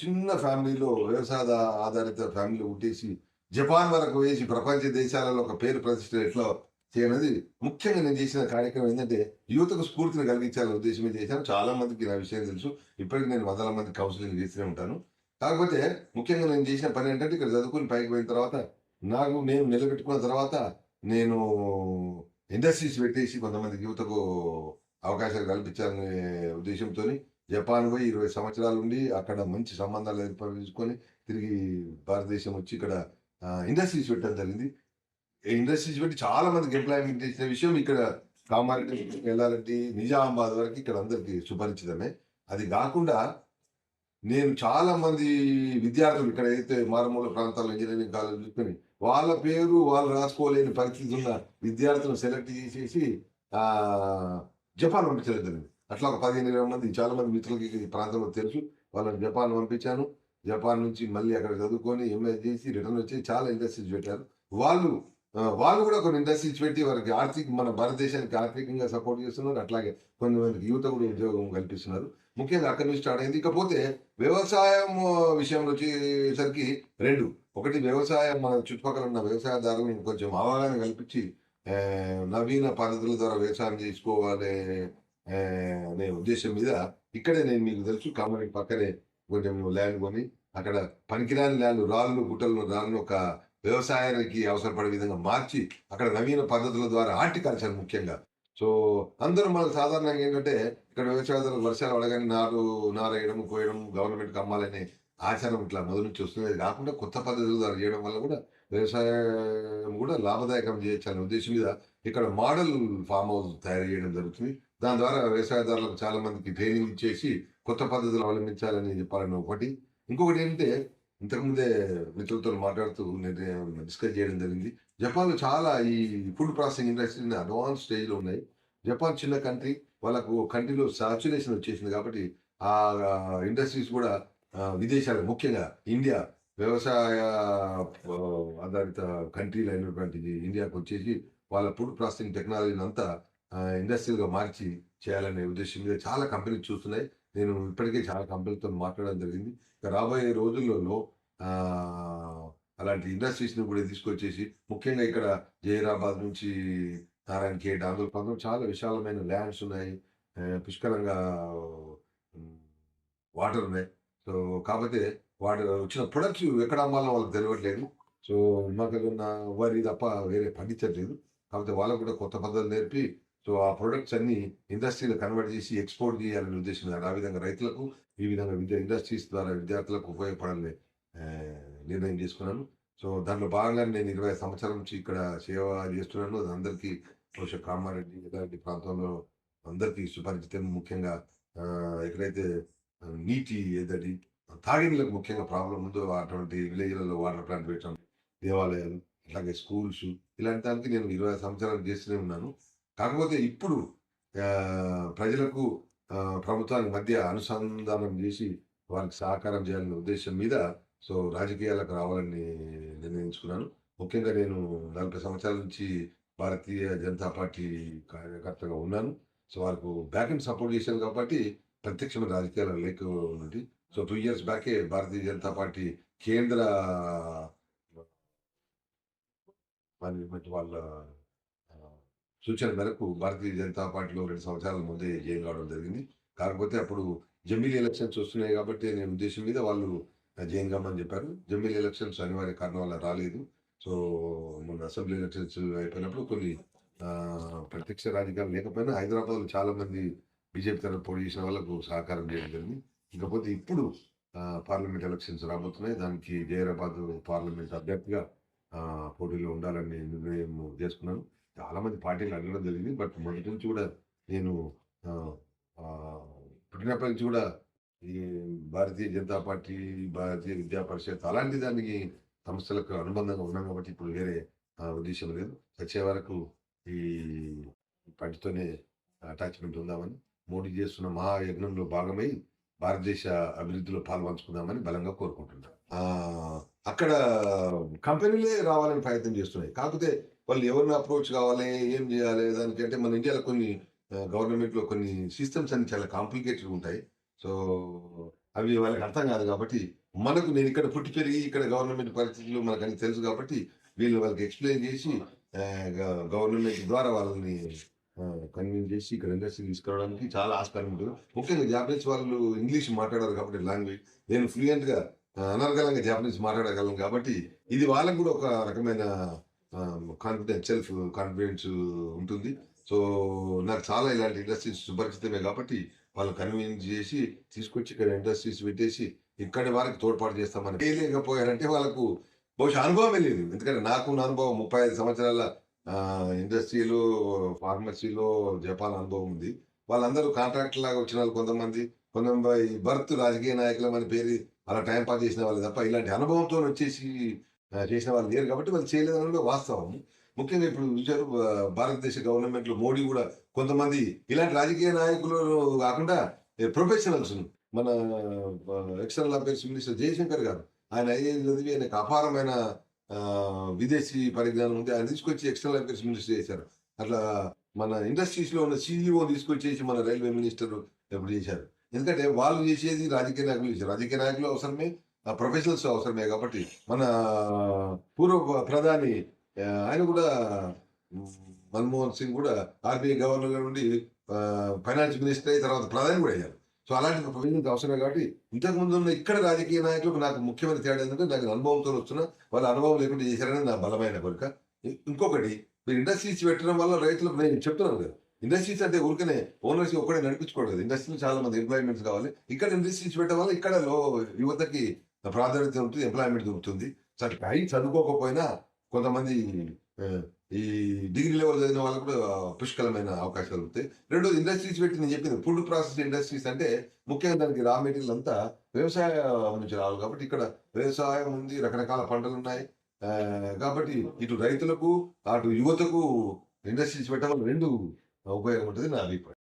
చిన్న ఫ్యామిలీలో వ్యవసాయ ఆధారిత ఫ్యామిలీ ఉట్టేసి జపాన్ వరకు వేసి ప్రపంచ దేశాలలో ఒక పేరు ప్రతిష్ట ఎట్లా చేయనది ముఖ్యంగా నేను చేసిన కార్యక్రమం ఏంటంటే యువతకు స్ఫూర్తిని కలిగించాలనే ఉద్దేశమే చేశాను. చాలా మందికి నా విషయం తెలుసు. ఇప్పటికి నేను వందల మంది కౌన్సిలింగ్ చేస్తూనే ఉంటాను. కాకపోతే ముఖ్యంగా నేను చేసిన పని ఏంటంటే ఇక్కడ చదువుకుని పైకి పోయిన తర్వాత నాకు నేను నిలబెట్టుకున్న తర్వాత నేను ఇండస్ట్రీస్ పెట్టేసి కొంతమంది యువతకు అవకాశాలు కల్పించాలనే ఉద్దేశంతో జపాన్ పోయి ఇరవై సంవత్సరాలు ఉండి అక్కడ మంచి సంబంధాలు ఏర్పరచుకొని తిరిగి భారతదేశం వచ్చి ఇక్కడ ఇండస్ట్రీస్ పెట్టడం జరిగింది. ఇండస్ట్రీస్ పెట్టి చాలా మందికి ఎంప్లాయ్మెంట్ ఇచ్చిన విషయం ఇక్కడ కామారెడ్డి వెళ్ళాలంటే నిజామాబాద్ వరకు ఇక్కడ అందరికి సుపరిచితమే. అది కాకుండా నేను చాలా మంది విద్యార్థులు ఇక్కడ అయితే మారుమూల ప్రాంతాల్లో ఇంజనీరింగ్ కాలేజ్ చూసుకొని వాళ్ళ పేరు వాళ్ళు రాసుకోలేని పరిస్థితి ఉన్న విద్యార్థులను సెలెక్ట్ చేసేసి జపాన్ పంపించడం జరిగింది. అట్లా ఒక పదిహేను ఇరవై మంది చాలా మంది మిత్రులకి ఈ ప్రాంతంలో తెలుసు. వాళ్ళని జపాన్ పంపించాను. జపాన్ నుంచి మళ్ళీ అక్కడ చదువుకొని ఎంఏ చేసి రిటర్న్ వచ్చి చాలా ఇండస్ట్రీస్ పెట్టారు. వాళ్ళు వాళ్ళు కూడా కొన్ని ఇండస్ట్రీస్ పెట్టి వారికి ఆర్థిక మన భారతదేశానికి ఆర్థికంగా సపోర్ట్ చేస్తున్నారు. అట్లాగే కొంతమందికి యువత కూడా ఉద్యోగం కల్పిస్తున్నారు. ముఖ్యంగా అక్కడి నుంచి స్టార్ట్ అయింది. ఇకపోతే వ్యవసాయం విషయంలో వచ్చేసరికి రెండు. ఒకటి వ్యవసాయం మన చుట్టుపక్కల ఉన్న వ్యవసాయదారులను కొంచెం అవగాహన కల్పించి నవీన పద్ధతుల ద్వారా వ్యవసాయం చేసుకోవాలి అనే ఉద్దేశం మీద ఇక్కడే నేను మీకు తెలుసు కామారెడ్డి పక్కనే కొంచెం ల్యాండ్ కొని అక్కడ పనికిరాని ల్యాండ్ రాళ్ళు గుట్టలను రాళ్ళను ఒక వ్యవసాయానికి అవసరపడే విధంగా మార్చి అక్కడ నవీన పద్ధతుల ద్వారా హార్టికల్చర్ ముఖ్యంగా. సో అందరూ మన సాధారణంగా ఏంటంటే ఇక్కడ వ్యవసాయదారులు వర్షాలు పడగానే నారు నారేయడం కోయడం గవర్నమెంట్కి అమ్మాలనే ఆచారం ఇట్లా మొదలు నుంచి వస్తుంది కాకుండా కొత్త పద్ధతుల ద్వారా చేయడం వల్ల కూడా వ్యవసాయం కూడా లాభదాయకం చేయొచ్చు అనే ఉద్దేశం మీద ఇక్కడ మోడల్ ఫామ్ హౌస్ తయారు చేయడం జరుగుతుంది. దాని ద్వారా వ్యవసాయదారులకు చాలా మందికి ట్రైనింగ్ ఇచ్చేసి కొత్త పద్ధతులు అవలంబించాలని చెప్పాలని ఒకటి. ఇంకొకటి ఏంటంటే ఇంతకుముందే మిత్రులతో మాట్లాడుతూ నేను డిస్కస్ చేయడం జరిగింది. జపాన్లో చాలా ఈ ఫుడ్ ప్రాసెసింగ్ ఇండస్ట్రీ అడ్వాన్స్ స్టేజ్లో ఉన్నాయి. జపాన్ చిన్న కంట్రీ వాళ్ళకు కంట్రీలో సాచురేషన్ వచ్చేసింది కాబట్టి ఆ ఇండస్ట్రీస్ కూడా విదేశాలు ముఖ్యంగా ఇండియా వ్యవసాయ ఆధారిత కంట్రీలు అయినటువంటి ఇండియాకు వచ్చేసి వాళ్ళ ఫుడ్ ప్రాసెసింగ్ టెక్నాలజీని అంతా ఇండస్ట్రియల్గా మార్చి చేయాలనే ఉద్దేశం మీద చాలా కంపెనీలు చూస్తున్నాయి. నేను ఇప్పటికే చాలా కంపెనీలతో మాట్లాడడం జరిగింది. రాబోయే రోజులలో అలాంటి ఇండస్ట్రీస్ని కూడా తీసుకొచ్చేసి ముఖ్యంగా ఇక్కడ జైరాబాద్ నుంచి నారాయణ ఖేడ్ ఆంధ్ర ప్రాంతం చాలా విశాలమైన ల్యాండ్స్ ఉన్నాయి. పుష్కలంగా వాటర్ ఉన్నాయి. సో కాకపోతే వాటర్ వచ్చిన ప్రొడక్ట్స్ ఎక్కడ అమ్మాలో వాళ్ళకి తెలియట్లేదు. సో మాకు ఉన్న వరి తప్ప వేరే పండించట్లేదు. కాకపోతే వాళ్ళకు కూడా కొత్త పద్ధతులు నేర్పి సో ఆ ప్రొడక్ట్స్ అన్ని ఇండస్ట్రీలో కన్వర్ట్ చేసి ఎక్స్పోర్ట్ చేయాలనే ఉద్దేశం ఆ విధంగా రైతులకు ఈ విధంగా విద్య ఇండస్ట్రీస్ ద్వారా విద్యార్థులకు ఉపయోగపడాలని నిర్ణయం చేసుకున్నాను సో దాంట్లో భాగంగా నేను ఇరవై సంవత్సరాల నుంచి ఇక్కడ సేవ చేస్తున్నాను. అందరికీ బహుశా కామారెడ్డి ఇలాంటి ప్రాంతంలో అందరికీ సుపరిచితం ముఖ్యంగా ఎక్కడైతే నీటి ఏదటి తాగినీళ్ళకు ముఖ్యంగా ప్రాబ్లం ఉందో అటువంటి విలేజ్లలో వాటర్ ప్లాంట్ పెట్టడం దేవాలయాలు అలాగే స్కూల్స్ ఇలాంటి దానికి నేను ఇరవై సంవత్సరాలు చేస్తూనే ఉన్నాను. కాకపోతే ఇప్పుడు ప్రజలకు ప్రభుత్వానికి మధ్య అనుసంధానం చేసి వారికి సహకారం చేయాలనే ఉద్దేశం మీద సో రాజకీయాలకు రావాలని నిర్ణయించుకున్నాను. ముఖ్యంగా నేను నలభై సంవత్సరాల నుంచి భారతీయ జనతా పార్టీ కార్యకర్తగా ఉన్నాను. సో వాళ్ళకు బ్యాక్ అండ్ సపోర్ట్ చేశాను కాబట్టి ప్రత్యక్షమైన రాజకీయాలు లేక ఉంది సో టూ ఇయర్స్ బ్యాకే భారతీయ జనతా పార్టీ కేంద్ర వాళ్ళ సూచన మేరకు భారతీయ జనతా పార్టీలో రెండు సంవత్సరాల ముందే జాయిన్ కావడం జరిగింది. కాకపోతే అప్పుడు జమిలీ ఎలక్షన్స్ వస్తున్నాయి కాబట్టి నేను ఉద్దేశం మీద వాళ్ళు జాయిన్ కామని చెప్పారు. జమిలీ ఎలక్షన్స్ అనివార్య కారణం వల్ల రాలేదు. సో మొన్న అసెంబ్లీ ఎలక్షన్స్ అయిపోయినప్పుడు కొన్ని ప్రత్యక్ష రాజకీయాలు లేకపోయినా హైదరాబాద్లో చాలా మంది బీజేపీ తరఫు పోటీ చేసిన వాళ్ళకు సహకారం చేయడం జరిగింది. ఇకపోతే ఇప్పుడు పార్లమెంట్ ఎలక్షన్స్ రాబోతున్నాయి. దానికి జైరాబాద్ పార్లమెంట్ అభ్యర్థిగా పోటీలో ఉండాలని నిర్ణయం చేసుకున్నాను. చాలా మంది పార్టీలు అడగడం జరిగింది. బట్ మొదటి నుంచి కూడా నేను పుట్టినప్పటి నుంచి కూడా ఈ భారతీయ జనతా పార్టీ భారతీయ విద్యా పరిషత్ అలాంటి దానికి సంస్థలకు అనుబంధంగా ఉన్నాం కాబట్టి ఇప్పుడు వేరే ఉద్దేశం లేదు. వచ్చే వరకు ఈ పార్టీతోనే అటాచ్మెంట్ ఉందామని మోడీ చేస్తున్న మహాయజ్ఞంలో భాగమై భారతదేశ అభివృద్ధిలో పాల్పంచుకుందామని బలంగా కోరుకుంటున్నాను. అక్కడ కంపెనీలే రావాలని ప్రయత్నం చేస్తున్నాయి. కాకపోతే వాళ్ళు ఎవరిని అప్రోచ్ కావాలి ఏం చేయాలి దానికంటే మన ఇండియాలో కొన్ని గవర్నమెంట్లో కొన్ని సిస్టమ్స్ అన్ని చాలా కాంప్లికేటెడ్ ఉంటాయి. సో అవి వాళ్ళకి అర్థం కాదు కాబట్టి మనకు నేను ఇక్కడ పుట్టి పెరిగి ఇక్కడ గవర్నమెంట్ పరిస్థితులు మనకు అన్ని తెలుసు కాబట్టి వీళ్ళు వాళ్ళకి ఎక్స్ప్లెయిన్ చేసి గవర్నమెంట్ ద్వారా వాళ్ళని కన్విన్స్ చేసి ఇక్కడ ఇండస్ట్రీ తీసుకురావడానికి చాలా ఆస్కారం ఉంటుంది. ముఖ్యంగా జాపనీస్ వాళ్ళు ఇంగ్లీష్ మాట్లాడారు కాబట్టి లాంగ్వేజ్ నేను ఫ్లూయెంట్గా అనర్గలంగా జాపనీస్ మాట్లాడగలను కాబట్టి ఇది వాళ్ళకు కూడా ఒక రకమైన కాన్ఫిడెన్స్ సెల్ఫ్ కాన్ఫిడెన్స్ ఉంటుంది. సో నాకు చాలా ఇలాంటి ఇండస్ట్రీస్ సుపరిచితమే కాబట్టి వాళ్ళు కన్విన్స్ చేసి తీసుకొచ్చి ఇక్కడ ఇండస్ట్రీస్ పెట్టేసి ఇక్కడి వారికి తోడ్పాటు చేస్తామని చేయలేకపోయారంటే వాళ్ళకు బహుశా అనుభవమే లేదు. ఎందుకంటే నాకు నా అనుభవం ముప్పై ఐదు సంవత్సరాల ఇండస్ట్రీలో ఫార్మసీలో జపాన్ అనుభవం ఉంది. వాళ్ళందరూ కాంట్రాక్ట్ లాగా వచ్చిన వాళ్ళు కొంతమంది కొంతమంది బర్త్ రాజకీయ నాయకులం అని పేరు అలా టైం పాస్ చేసిన వాళ్ళు తప్ప ఇలాంటి అనుభవంతో వచ్చేసి చేసిన వాళ్ళు లేరు కాబట్టి వాళ్ళు చేయలేదన్నది వాస్తవం. ముఖ్యంగా ఇప్పుడు చూశారు భారతదేశ గవర్నమెంట్లో మోడీ కూడా కొంతమంది ఇలాంటి రాజకీయ నాయకులు కాకుండా ప్రొఫెషనల్స్ మన ఎక్స్టర్నల్ అఫేర్స్ మినిస్టర్ జయశంకర్ గారు ఆయన ఐఏఎస్ చదివి ఆయనకు అపారమైన విదేశీ పరిజ్ఞానం ఉంది. ఆయన తీసుకొచ్చి ఎక్స్టర్నల్ అఫేర్స్ మినిస్టర్ చేశారు. అట్లా మన ఇండస్ట్రీస్లో ఉన్న సీఈఓ తీసుకొచ్చేసి మన రైల్వే మినిస్టర్ ఎప్పుడు చేశారు? ఎందుకంటే వాళ్ళు చేసేది రాజకీయ నాయకులు చేశారు. రాజకీయ నాయకులు అవసరమే ప్రొఫెషనల్స్ అవసరమే కాబట్టి మన పూర్వ ప్రధాని ఆయన కూడా మన్మోహన్ సింగ్ కూడా ఆర్బీఐ గవర్నర్ నుండి ఫైనాన్స్ మినిస్టర్ అయ్యి తర్వాత ప్రధాని కూడా అయ్యారు. సో అలాంటి ప్రొఫెషన్స్ అవసరమే కాబట్టి ఇంతకు ముందు ఉన్న ఇక్కడ రాజకీయ నాయకులకు నాకు ముఖ్యమైన తేడా ఏంటంటే నాకు అనుభవంతో వస్తున్న వాళ్ళ అనుభవం లేకుండా చేశారనే నా బలమైన కోరిక. ఇంకొకటి మీరు ఇండస్ట్రీస్ పెట్టడం వల్ల రైతులకు నేను చెప్తున్నాను కదా ఇండస్ట్రీస్ అంటే ఊరికనే ఓనర్స్ ఒక్కడే నడిపించుకోవడం ఇండస్ట్రీలో చాలా మంది ఎంప్లాయ్మెంట్స్ కావాలి. ఇక్కడ ఇండస్ట్రీస్ పెట్టడం వల్ల ఇక్కడ లో యువతకి ప్రాధాన్యత ఉంటుంది ఎంప్లాయ్మెంట్ దొరుకుతుంది. సరే అయి చదువుకోకపోయినా కొంతమంది ఈ డిగ్రీ లెవెల్ చదివిన వాళ్ళకు కూడా పుష్కలమైన అవకాశాలు ఉంటాయి. రెండోది ఇండస్ట్రీస్ పెట్టి నేను చెప్పింది ఫుడ్ ప్రాసెస్ ఇండస్ట్రీస్ అంటే ముఖ్యంగా దానికి రా మెటీరియల్ అంతా వ్యవసాయం నుంచి రావాలి కాబట్టి ఇక్కడ వ్యవసాయం ఉంది రకరకాల పంటలు ఉన్నాయి. కాబట్టి ఇటు రైతులకు అటు యువతకు ఇండస్ట్రీస్ పెట్టడం వల్ల రెండు ఉపయోగం ఉంటుంది నా అభిప్రాయం.